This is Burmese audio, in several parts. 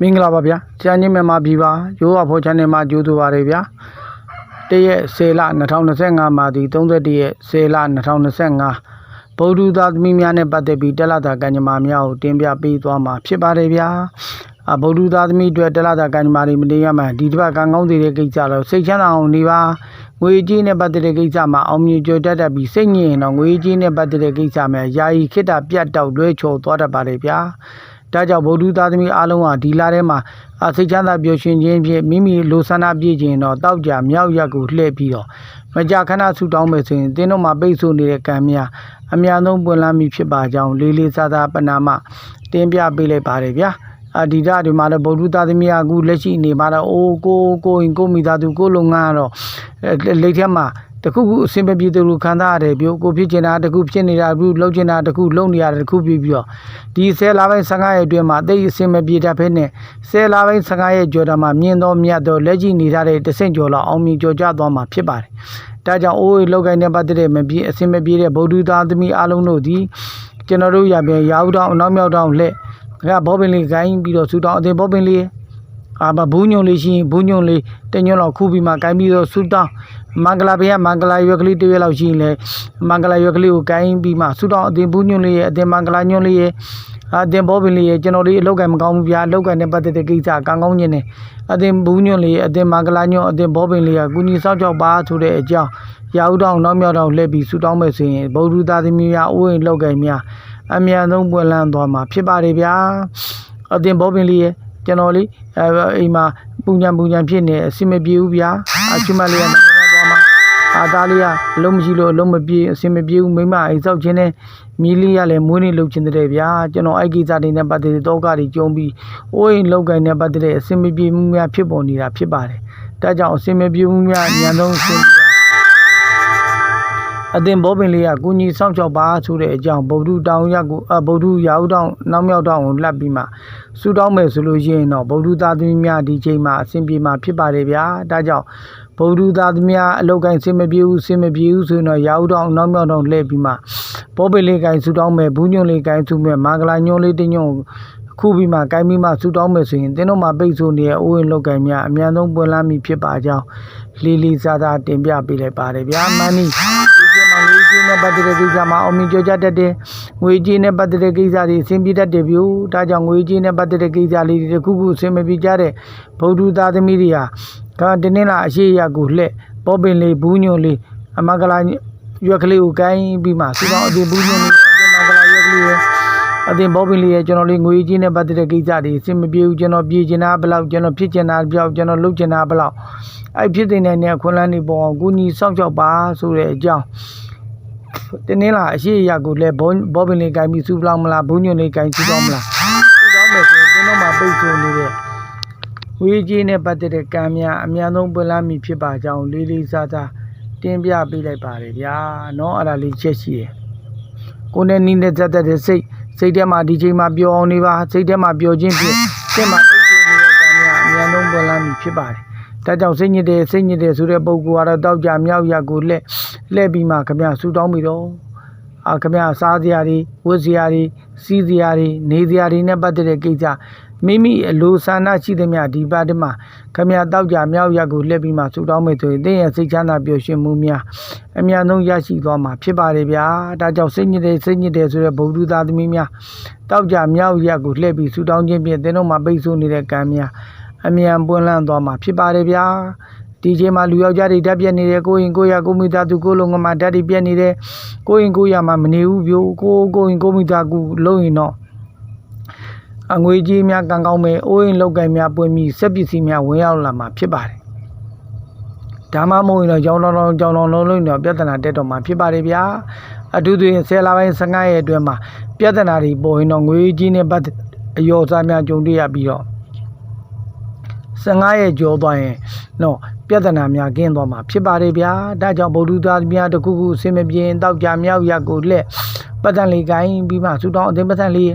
မင်္ဂလာပါဗျာဆရာကြီးမြန်မာပြည်ပါရိုးဝဖော် channel မှာကြိုးဆိုပါရဗျာတရက်10လ2025မှာဒီ31ရက်10လ2025ဗုဒ္ဓသာသမီများနဲ့ပတ်သက်ပြီးတက်လာတာကံကြမ္မာများကိုတင်ပြပေးသွားမှာဖြစ်ပါတယ်ဗျာအဗုဒ္ဓသာသမီအတွက်တက်လာတာကံကြမ္မာတွေမတင်ရမှဒီတစ်ပတ်ကံကောင်းစေတဲ့ကိစ္စတော့စိတ်ချမ်းသာအောင်နေပါငွေကြီးနဲ့ပတ်သက်တဲ့ကိစ္စမှာအောင်မြင်ကြွတတ်တတ်ပြီးစိတ်ညစ်ရင်တော့ငွေကြီးနဲ့ပတ်သက်တဲ့ကိစ္စမှာယာယီခိတ္တပြတ်တောက်လွဲချော်သွားတတ်ပါတယ်ဗျာ ဒါကြောင့်ဗုဒ္ဓသားသမီးအားလုံးဟာဒီလာထဲမှာအစိတ်ချမ်းသာပျော်ရွှင်ခြင်းဖြင့်မိမိလိုဆန္ဒပြည့်ခြင်းတော့တောက်ကြမြောက်ရက်ကိုလှည့်ပြီးတော့မကြာခဏဆူတောင်းမယ်ဆိုရင်တင်းတို့မှာပိတ်ဆို့နေတဲ့ကံများအများဆုံးပွင့်လန်းမိဖြစ်ပါကြောင်းလေးလေးစားစားပနာမတင်ပြပေးလိုက်ပါတယ်ဗျာအဒီဒဒီမှာတော့ဗုဒ္ဓသားသမီးကအခုလက်ရှိနေမှာတော့အိုးကိုကိုရင်ကိုမိသားသူကိုလုံငန်းကတော့လက်ထက်မှာ တခုခုအဆင်မပြေသူလူခံစားရတယ်ပြို့ကိုဖြစ်ချင်တာတခုဖြစ်နေတာဘူးလှုပ်ချင်တာတခုလှုပ်နေရတယ်တခုပြီးပြီးတော့ဒီဆယ်လပိုင်း15ရက်အတွင်းမှာအသိအဆင်မပြေတတ်ဖဲနဲ့ဆယ်လပိုင်း15ရက်ကျော်တာမှာမြင်တော့မြတ်တော့လက်ကြည့်နေထားတဲ့တဆင့်ကျော်လောက်အောင်မြင်ကျော်ကြသွားမှာဖြစ်ပါတယ်ဒါကြောင့်အိုးလောက်ကိုင်းနဲ့ပတ်သက်တဲ့မပြေအဆင်မပြေတဲ့ဗုဒ္ဓသားသမီးအားလုံးတို့ဒီကျွန်တော်တို့ရပြန်ရာဟုတောင်းအနောက်မြောက်တောင်းလက်ကဘောပင်လေးဂိုင်းပြီးတော့ဆူတောင်းအသိဘောပင်လေးအာမဘူးညုံလေးရှိရင်ဘူးညုံလေးတညွန့်လောက်ခူးပြီးမှကိုင်းပြီးတော့ဆူတောင်း မင်္ဂလာဘေးကမင်္ဂလာရွက်ကလေးတစ်ရွက်လောက်ရှိရင်လေမင်္ဂလာရွက်ကလေးကိုကိုင်းပြီးမှဆူတောင်းအတင်ဘူးညွန့်လေးရဲ့အတင်မင်္ဂလာညွန့်လေးရဲ့အတင်ဘောပင်လေးရဲ့ကျွန်တော်လေးအလောက်ကမကောင်းဘူးဗျာအလောက်ကနဲ့ပတ်သက်တဲ့ကိစ္စကံကောင်းခြင်းနဲ့အတင်ဘူးညွန့်လေးအတင်မင်္ဂလာညွန့်အတင်ဘောပင်လေးကကုညီဆောက်ကြောက်ပါဆိုတဲ့အကြောင်းရာဟုတောင်းနောက်မြောက်တောင်းလှည့်ပြီးဆူတောင်းမယ်ဆိုရင်ဗုဒ္ဓသားသမီးများအိုးအိမ်လောက်ကင်များအမြန်ဆုံးပွင့်လန်းသွားမှာဖြစ်ပါတယ်ဗျာအတင်ဘောပင်လေးရဲ့ကျွန်တော်လေးအဲအိမ်မှာပူညံပူညံဖြစ်နေအဆင်မပြေဘူးဗျာအချွတ်မလေးကနိုင်ငံခြားသွားမှာ အာသားလေးကအလုံးမရှိလို့အလုံးမပြေအဆင်မပြေဘူးမိမအိမ်ဆောက်ခြင်းနဲ့မြီးလေးကလည်းမွေးနေလှုပ်ခြင်းတဲ့ဗျာကျွန်တော်အဲ့ကိစ္စတွေနဲ့ပတ်သက်တဲ့တောကတွေကြုံပြီးအိုးအိမ်လောက်ကိုင်းနဲ့ပတ်သက်တဲ့အဆင်မပြေမှုများဖြစ်ပေါ်နေတာဖြစ်ပါတယ်ဒါကြောင့်အဆင်မပြေမှုများအများဆုံး အဆင်ပြေအောင်အတင်ဘောပင်လေးကကုညီစောင့်ချောက်ပါဆိုတဲ့အကြောင်းဗုဒ္ဓတောင်ရက်ကိုအဗုဒ္ဓရာဟုတောင်နောက်မြောက်တောင်ကိုလှပ်ပြီးမှဆူတောင်းမယ်ဆိုလို့ရှိရင်တော့ဗုဒ္ဓသားသမီးများဒီချိန်မှာအဆင်ပြေမှာဖြစ်ပါတယ်ဗျာဒါကြောင့်ဗုဒ္ဓသားသမီးများအလောက်ကိုင်းဆင်မပြေဘူးဆင်မပြေဘူးဆိုရင်တော့ရာဟုတောင်နောက်မြောက်တောင်လှည့်ပြီးမှဘောပင်လေးကိုင်းဆူတောင်းမယ်ဘူးညွန့်လေးကိုင်းဆူမယ်မင်္ဂလာညွန့်လေးတစ်ညွန့်ခုပြီးမှကိုင်းပြီးမှဆူတောင်းမယ်ဆိုရင်တင်းတို့မှာပိတ်ဆို့နေတဲ့အိုးရင်လောက်ကိုင်းများအများဆုံးပွင့်လန်းမိဖြစ်ပါကြောင်းလေးလေးစားစားတင်ပြပေးလိုက်ပါတယ်ဗျာမန်နီဒီ ကျမငွေကြီးနဲ့ပတ်သက်တဲ့ကိစ္စမှာအောင်မြင်ကြကြတတ်တယ်ငွေကြီးနဲ့ပတ်သက်တဲ့ကိစ္စတွေအဆင်ပြေတတ်တယ်ဗျို့ဒါကြောင့်ငွေကြီးနဲ့ပတ်သက်တဲ့ကိစ္စလေးတွေတစ်ခုခုအဆင်မပြေကြတဲ့ဗုဒ္ဓသားသမီးတွေဟာကတင်းနေလာအရှိရကိုလှက်ပေါ်ပင်လေးဘူးညွန့်လေးအမင်္ဂလာရွက်ကလေးကိုကိုင်းပြီးမှစူပေါင်းအတင်ဘူးညွန့်လေးအတင်မင်္ဂလာရွက်ကလေးရဲ့အတင်ဘောပင်လေးရဲ့ကျွန်တော်လေးငွေကြီးနဲ့ပတ်သက်တဲ့ကိစ္စတွေအဆင်မပြေဘူးကျွန်တော်ပြေချင်တာဘယ်လောက်ကျွန်တော်ဖြစ်ချင်တာဘယ်လောက်ကျွန်တော်လုပ်ချင်တာဘယ်လောက်အဲ့ဖြစ်နေတဲ့နေခွန်လန်းနေပေါ်အောင်ကိုကြီးစောင့်ရှောက်ပါဆိုတဲ့အကြောင်း တင်းနေလားအရှိရကိုလဲဘောဘောပင်လေးကိုင်းပြီးစူပလောက်မလားဘူးညွန့်လေးကိုင်းစူတော့မလားစူတော့မယ်ဆိုရင်တင်းတော့မှပိတ်ဆို့နေတဲ့ဝေးကြီးနဲ့ပတ်သက်တဲ့ကံများအများဆုံးပွင့်လန်းမိဖြစ်ပါကြောင်းလေးလေးစားစားတင်းပြပေးလိုက်ပါတယ်ဗျာเนาะအဲ့ဒါလေးချက်ရှိတယ်ကိုယ်နဲ့နီးနဲ့သက်သက်တဲ့စိတ်စိတ်ထဲမှာဒီချိန်မှာပျော်အောင်နေပါစိတ်ထဲမှာပျော်ခြင်းဖြင့်စိတ်မှာပိတ်ဆို့နေတဲ့ကံများအများဆုံးပွင့်လန်းမိဖြစ်ပါတယ် ဒါကြောင့်စိတ်ညစ်တယ်စိတ်ညစ်တယ်ဆိုတဲ့ပုံကတော့တောက်ကြမြောက်ရက်ကို လှဲ့လှဲ့ပြီးမှခမဆူတောင်းပြီးတော့အာခမစားစရာတွေဝတ်စရာတွေစီးစရာတွေနေစရာတွေနဲ့ပတ်သက်တဲ့ကိစ္စမိမိအလိုဆန္ဒရှိသမျှဒီပါတမှာခမတောက်ကြမြောက်ရက်ကိုလှဲ့ပြီးမှဆူတောင်းမယ်ဆိုရင်တင်းရဲ့စိတ်ချမ်းသာပျော်ရွှင်မှုများအများဆုံးရရှိသွားမှာဖြစ်ပါတယ်ဗျာဒါကြောင့်စိတ်ညစ်တယ်စိတ်ညစ်တယ်ဆိုတဲ့ဗုဒ္ဓသားသမီးများတောက်ကြမြောက်ရက်ကိုလှဲ့ပြီးဆူတောင်းခြင်းဖြင့်တင်းတို့မှာပိတ်ဆို့နေတဲ့ကံများအမြန်ပွင့်လန်းသွားမှာဖြစ်ပါတယ်ဗျာ ဒီချိန်မှာလူယောက်ျားတွေဓာတ်ပြက်နေတယ်ကိုရင်ကိုရကိုမိသားသူကိုလုံးကမှဓာတ်တွေပြက်နေတယ်ကိုရင်ကိုရမှမနေဘူးပြို့ကိုကိုရင်ကိုမိသားကူလုံးရင်တော့အငွေကြီးများကံကောင်းမယ်အိုးရင်လောက်ကင်များပွင့်ပြီးစက်ပစ္စည်းများဝင်ရောက်လာမှာဖြစ်ပါတယ်ဒါမှမဟုတ်ရင်တော့ကြောင်းတော်တော်ကြောင်းတော်လုံးလုံးတော့ပြဿနာတက်တော့မှာဖြစ်ပါတယ်ဗျာအထူးသဖြင့်ဆယ်လပိုင်း15ရက်အတွင်းမှာပြဿနာတွေပေါ်ရင်တော့ငွေကြီးနဲ့ပတ်သက်အယောစားများကြုံတွေ့ရပြီးတော့15ရက်ကျော်သွားရင်တော့ ပြဿနာများကင်းသွားမှာဖြစ်ပါတယ်ဗျာဒါကြောင့်ဗုဒ္ဓသားများတစ်ခုခုအစင်မပြေရင်တောက်ကြမြောက်ရက်ကိုလက်ပတ်တန်လေးကိုင်းပြီးမှဆူတောင်းအသိပတ်တန်လေး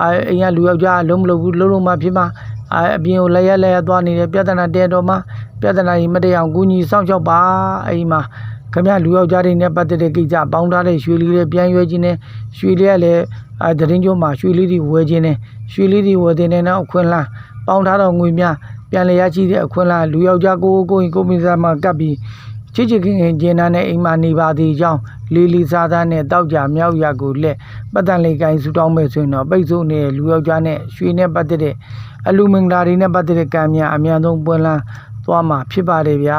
အဲအိမ်ကလူယောက်ျားလုံးမလို့ဘူးလုံးလုံးမှဖြစ်မှာအဲအပြင်ကိုလက်ရက်လက်ရက်သွားနေတယ်ပြဿနာတဲတော်မှာပြဿနာကြီးမတည့်အောင်ကူညီစောင့်ရှောက်ပါအိမ်မှာခင်ဗျလူယောက်ျားတွေနဲ့ပတ်သက်တဲ့ကိစ္စပေါင်းထားတဲ့ရွှေလေးတွေပြန်ရွေးခြင်းနဲ့ရွှေလေးကလည်းအဲတရင်ကျိုးမှာရွှေလေးတွေဝယ်ခြင်းနဲ့ရွှေလေးတွေဝယ်တဲ့နဲ့နောက်အခွင့်လန်းပေါင်ထားသောငွေများ ပြန်လည်ရရှိတဲ့အခွင့်အလမ်းလူယောက်ျားကိုယ်ကိုယ်ကိုယ်မိသားမှာကပ်ပြီးချစ်ချစ်ခင်ခင်ကျင်းတဲ့အိမ်မှာနေပါသေးကြောင်းလေးလေးစားစားနဲ့တောက်ကြမြောက်ရကိုလက်ပတ်တန်လေးကိုင်းဆူတောင်းမဲ့ဆိုရင်တော့ပိတ်ဆို့နေတဲ့လူယောက်ျားနဲ့ရွှေနဲ့ပတ်သက်တဲ့အလူမင်္ဂလာတွေနဲ့ပတ်သက်တဲ့ကံများအများဆုံးပွင့်လန်းသွားမှာဖြစ်ပါတယ်ဗျာ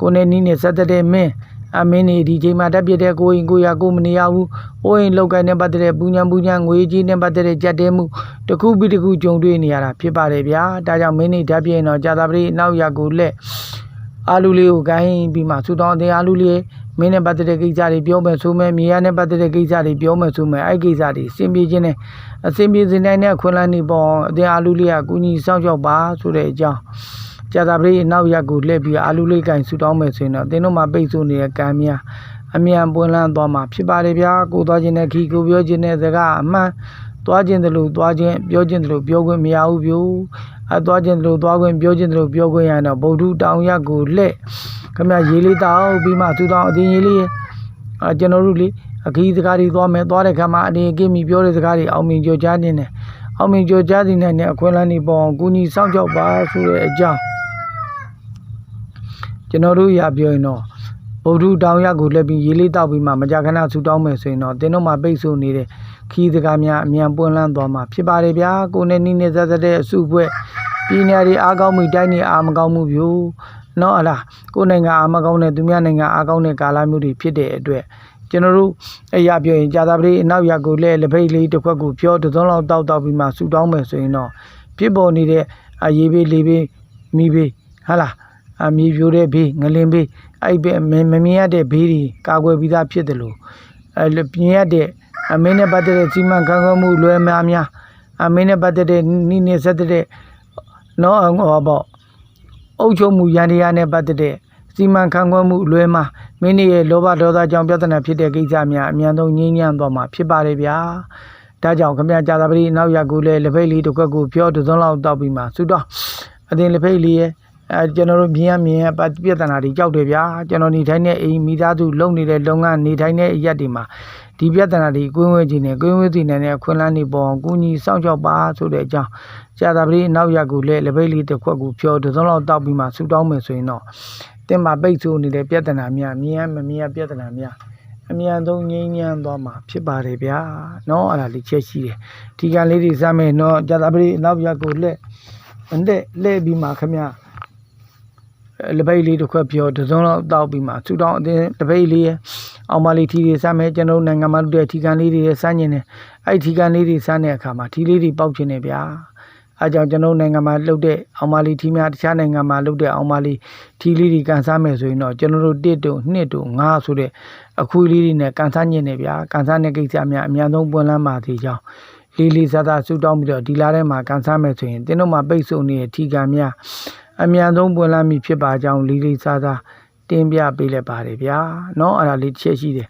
ကိုနဲ့နီးနဲ့ဆက်သက်တဲ့မင်း အမင်းနေဒီချိန်မှာတက်ပြတဲ့ကိုရင်ကိုရကိုမနေရဘူး။အိုးရင်လောက်ကိုင်းနဲ့ပတ်သက်တဲ့ပူညံပူညံငွေကြီးနဲ့ပတ်သက်တဲ့ကြက်တဲမှုတစ်ခုပြီးတစ်ခုကြုံတွေ့နေရတာဖြစ်ပါတယ်ဗျာ။ဒါကြောင့်မင်းနေတက်ပြရင်တော့ကြာသာပတိနောက်ရကိုလက်အာလူလေးကိုကိုင်းပြီးမှဆူတောင်းတဲ့အာလူလေးမင်းနဲ့ပတ်သက်တဲ့ကိစ္စတွေပြောမယ်ဆိုမယ်မြေရနဲ့ပတ်သက်တဲ့ကိစ္စတွေပြောမယ်ဆိုမယ်အဲ့ကိစ္စတွေအဆင်ပြေခြင်းနဲ့အဆင်ပြေစေနိုင်တဲ့အခွင့်အလမ်းတွေပေါ့အတင်းအာလူလေးကကုညီစောင့်ရှောက်ပါဆိုတဲ့အကြောင်း ကြာသာပတိနောက်ရက်ကိုလှည့်ပြီးအာလူလေးကင်ဆူတောင်းမယ်ဆိုရင်တော့တင်းတို့မှာပိတ်ဆို့နေတဲ့ကံများအမြန်ပွင့်လန်းသွားမှာဖြစ်ပါလေဗျာကိုသွားခြင်းနဲ့ခီကိုပြောခြင်းနဲ့စကားအမှန်သွားခြင်းတလို့သွားခြင်းပြောခြင်းတလို့ပြောခွင့်မရဘူးပြို့အသွားခြင်းတလို့သွားခွင့်ပြောခြင်းတလို့ပြောခွင့်ရရင်တော့ဗုဒ္ဓတောင်ရက်ကိုလှည့်ခမရေလေးတောက်ပြီးမှသူတောင်အတင်းရေလေးအဲကျွန်တော်တို့လေအခီးစကားတွေသွားမယ်သွားတဲ့ခါမှာအနေအကိမိပြောတဲ့စကားတွေအောင်မြင်ကြကြနေတယ်အောင်မြင်ကြကြတဲ့နဲ့အခွင့်အလမ်းတွေပေါ်အောင်ကုညီစောင့်ကြောက်ပါဆိုတဲ့အကြောင်း ကျွန်တော်တို့ရပြောရင်တော့ဗုဒ္ဓတောင်ရက်ကိုလက်ပြီးရေလေးတောက်ပြီးမှမကြာခဏဆူတောင်းမယ်ဆိုရင်တော့တင်းတို့မှာပိတ်ဆို့နေတဲ့ခီးစကားများအမြန်ပွင့်လန်းသွားမှာဖြစ်ပါတယ်ဗျာကိုနဲ့နီးနေသက်သက်တဲ့အစုဖွဲ့ပြည်နယ်တွေအားကောင်းမှုတိုင်းနေအားမကောင်းမှုပြို့နော်အလားကိုယ်နိုင်ငံအားမကောင်းတဲ့သူများနိုင်ငံအားကောင်းတဲ့ကာလမျိုးတွေဖြစ်တဲ့အတွက်ကျွန်တော်တို့အရာပြောရင်ကြာသာပတိအနောက်ရက်ကိုလဲလက်ဖိတ်လေးတစ်ခွက်ကိုပြောတစ်စုံလောက်တောက်တောက်ပြီးမှဆူတောင်းမယ်ဆိုရင်တော့ဖြစ်ပေါ်နေတဲ့အရေးပေးလေးပေးမိပေးဟာလားအ မြေပြိုတဲ့ဘေးငလင်ဘေးအဲ့ဘေးမမမြင်ရတဲ့ဘေးတွေကာကွယ်ပြီးသားဖြစ်တယ်လို့အဲပြင်းရတဲ့အမင်းနဲ့ပတ်သက်တဲ့စီမံခန့်ခွဲမှုလွယ်များများအမင်းနဲ့ပတ်သက်တဲ့နိနေဆက်တဲ့နော်ဟောပေါ့အုပ်ချုပ်မှုရန်တရားနဲ့ပတ်သက်တဲ့စီမံခန့်ခွဲမှုလွယ်မှာမင်းရဲ့လောဘဒေါသကြောင့်ပြဿနာဖြစ်တဲ့ကိစ္စများအမြန်ဆုံးငြိမ်းချမ်းသွားမှာဖြစ်ပါတယ်ဗျာဒါကြောင့်ခမရကြာသပတိနောက်ရက်ကိုလည်းလက်ဖိတ်လေးတစ်ခွက်ကိုပြောတစ်စုံလောက်တောက်ပြီးမှဆူတော့အတင်လက်ဖိတ်လေးရဲ့ အဲကျွန်တော်တို့မြင်ရမြင်ရပြဿနာတွေကြောက်တယ်ဗျာကျွန်တော်နေထိုင်တဲ့အိမ်မိသားစုလုပ်နေတဲ့လုပ်ငန်းနေထိုင်တဲ့အရက်တွေမှာဒီပြဿနာတွေကိုင်းဝဲခြင်းနဲ့ကိုင်းဝဲစီနေတဲ့ခွင့်လန်းနေပေါ်အောင်ကုညီစောင့်ရှောက်ပါဆိုတဲ့အကြောင်းကြာတာပတိနောက်ရက်ကိုလည်းလက်ပိတ်လေးတစ်ခွက်ကိုဖြောတစ်စုံလောက်တောက်ပြီးမှဆူတောင်းမယ်ဆိုရင်တော့တင်မှာပိတ်ဆို့နေတဲ့ပြဿနာများမြင်ရမမြင်ရပြဿနာများအမြန်ဆုံးငြိမ်းချမ်းသွားမှာဖြစ်ပါတယ်ဗျာเนาะအဲ့ဒါလေးချက်ရှိတယ်ဒီကံလေးတွေစမ်းမယ်เนาะကြာတာပတိနောက်ရက်ကိုလက်လက်လဲပြီးမှခမရ လပိတ်လေးတစ်ခွက်ပြောတစ်စုံလောက်တောက်ပြီးမှဆူတောင်းအတင်းလပိတ်လေးရဲ့အောင်မလေးထီတွေစမ်းမယ်ကျွန်တော်နိုင်ငံမှာလုပ်တဲ့ထီကန်လေးတွေစမ်းကျင်တယ်အဲ့ထီကန်လေးတွေစမ်းတဲ့အခါမှာထီလေးတွေပေါက်ကျင်တယ်ဗျာအဲကြောင့်ကျွန်တော်နိုင်ငံမှာလုပ်တဲ့အောင်မလေးထီများတခြားနိုင်ငံမှာလုပ်တဲ့အောင်မလေးထီလေးတွေကန်စားမယ်ဆိုရင်တော့ကျွန်တော်တို့1တုံ2တုံ5ဆိုတဲ့အခွေးလေးတွေနဲ့ကန်စားညင်တယ်ဗျာကန်စားတဲ့ကိစ္စများအများဆုံးပွင့်လန်းပါသေးကြောင်းလေးလေးစားစားဆူတောင်းပြီးတော့ဒီလာထဲမှာကန်စားမယ်ဆိုရင်တင်းတို့မှာပိတ်ဆို့နေတဲ့ထီကန်များ အမြန်ဆုံးပွင့်လန်းပြီဖြစ်ပါကြောင်းလေးလေးစားစားတင်ပြပေးလိုက်ပါတယ်ဗျာเนาะအဲ့ဒါလေးတစ်ချက်ရှိတယ်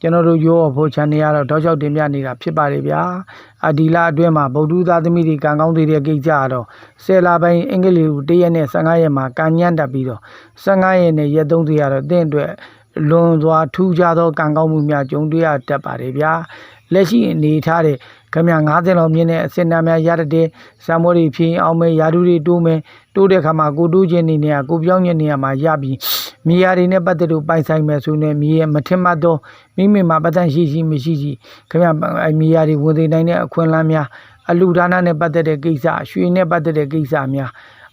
ကျွန်တော်တို့ရောဖို့ channel ကတော့တောက်လျှောက်တင်ပြနေတာဖြစ်ပါတယ်ဗျာအဒီလာအတွင်းမှာဗုဒ္ဓသားသမီးတွေကံကောင်းသေးတဲ့ကိစ္စကတော့ဆယ်လပိုင်းအင်္ဂလိပ်ကိုတရက်နဲ့15ရက်မှာကံညံ့တက်ပြီးတော့15ရက်နဲ့ရက်30ရက်တော့တင့်အတွက်လွန်စွာထူးခြားသောကံကောင်းမှုများကြုံတွေ့ရတတ်ပါတယ်ဗျာလက်ရှိအနေထားတဲ့ ခမ90လောက်မြင့်တဲ့အစင်တမ်းများရတဲ့ဇံမွေးတွေဖြင်းအောင်မယ်ယာဒူတွေတိုးမယ်တိုးတဲ့ခါမှာကိုတိုးခြင်းနေနေရကိုပြောင်းခြင်းနေရမှာရပြီးမြေယာတွေနဲ့ပတ်သက်လို့ပိုင်ဆိုင်မယ်ဆိုရင်မြေရဲ့မထင်မှတ်သောမိမိမှာပတ်သက်ရှိရှိမရှိရှိခမအဲမြေယာတွေဝင်သိနိုင်တဲ့အခွင့်အလမ်းများအလူဒါနနဲ့ပတ်သက်တဲ့ကိစ္စရွှေနဲ့ပတ်သက်တဲ့ကိစ္စများ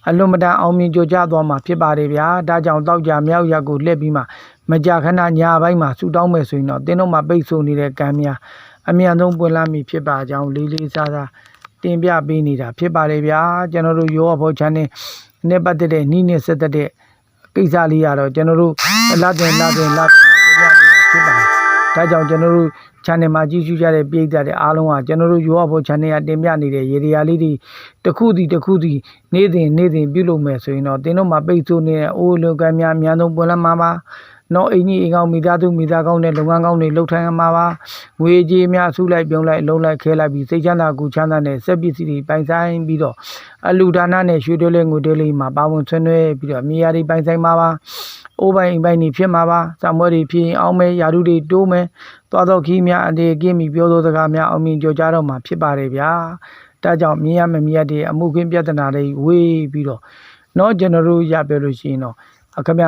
အလွန်မတန်အောင်မြင်ကြကြသွားမှာဖြစ်ပါတယ်ဗျာဒါကြောင့်တောက်ကြမြောက်ရက်ကိုလှည့်ပြီးမှမကြာခဏညာပိုင်းမှာဆူတောင်းမယ်ဆိုရင်တော့တင်းတို့မှာပိတ်ဆို့နေတဲ့ကံများ အမြန်ဆုံးပွင့်လာမည်ဖြစ်ပါကြောင်းလေးလေးစားစားတင်ပြပေးနေတာဖြစ်ပါတယ်ဗျာကျွန်တော်တို့ရောဘော channel နဲ့ပတ်သက်တဲ့နီးနေဆက်သက်တဲ့ကိစ္စလေးကတော့ကျွန်တော်တို့လာတင်လာတင်လာတင်တင်ပြနေတာဖြစ်ပါတယ်ဒါကြောင့်ကျွန်တော်တို့ channel မှာကြည့်ရှုကြတဲ့ပြည်သက်တဲ့အားလုံးကကျွန်တော်တို့ရောဘော channel ကတင်ပြနေတဲ့ရေဒီယာလေးတွေတစ်ခုစီတစ်ခုစီနေ့စဉ်နေ့စဉ်ပြုလုပ်မယ်ဆိုရင်တော့တင်းတို့မှာပိတ်ဆို့နေတဲ့အိုးလုံကမ်းများအများဆုံးပွင့်လာမှာပါ နော်အင်းကြီးအင်းကောင်းမိသားစုမိသားကောင်းတဲ့လုပ်ငန်းကောင်းတွေလှုပ်ထိုင်မှာပါငွေကြေးများစုလိုက်ပြုံးလိုက်လုံးလိုက်ခဲလိုက်ပြီးစိတ်ချမ်းသာကိုချမ်းသာတဲ့စက်ပစ္စည်းတွေပိုင်ဆိုင်ပြီးတော့အလူဒါနနဲ့ရွှေတွဲလေးငွေတွဲလေးမှာပါဝင်ဆွေးနွေးပြီးတော့မြေယာတွေပိုင်ဆိုင်မှာပါအိုးပိုင်အိမ်ပိုင်နေဖြစ်မှာပါဇာမွဲတွေဖြစ်အောင်မဲယာရုတွေတိုးမဲသွားတော့ခီးများအနေကင်းပြီးပြောသောစကားများအောင်မြင်ကြော်ကြတော့မှာဖြစ်ပါတယ်ဗျာ ဒါကြောင့်မြင်ရမမြင်ရတဲ့အမှုခင်းပြဿနာတွေဝေးပြီးတော့เนาะကျွန်တော်တို့ရပြောလို့ရှိရင်တော့အခမ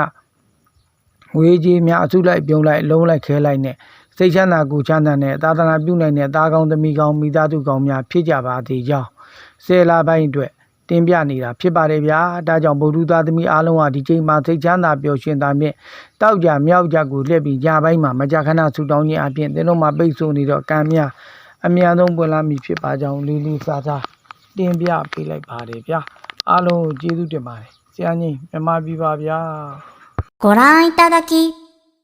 ဝေးကြီးများအစုလိုက်ပြုံးလိုက်လုံးလိုက်ခဲလိုက်နဲ့စိတ်ချမ်းသာကိုယ်ချမ်းသာနဲ့သာသနာပြုနိုင်တဲ့သားကောင်းသမီးကောင်းမိသားစုကောင်းများဖြစ်ကြပါသေးကြောင်းဆယ်လပိုင်းအတွက်တင်ပြနေတာဖြစ်ပါတယ်ဗျာဒါကြောင့်ဗုဒ္ဓသားသမီးအားလုံးဟာဒီချိန်မှာစိတ်ချမ်းသာပျော်ရွှင်သာမြင့်တောက်ကြမြောက်ကြကိုလှည့်ပြီးညပိုင်းမှာမကြာခဏဆူတောင်းခြင်းအပြင်သင်တို့မှာပိတ်ဆို့နေတော့ကံများအများဆုံးပွင့်လာမည်ဖြစ်ပါကြောင်းလေးလေးစားစားတင်ပြပေးလိုက်ပါတယ်ဗျာအားလုံးကိုကျေးဇူးတင်ပါတယ်ဆရာကြီးမြမပြပါဗျာ ご覧いただき、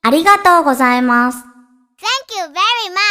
ありがとうございます。Thank you very much.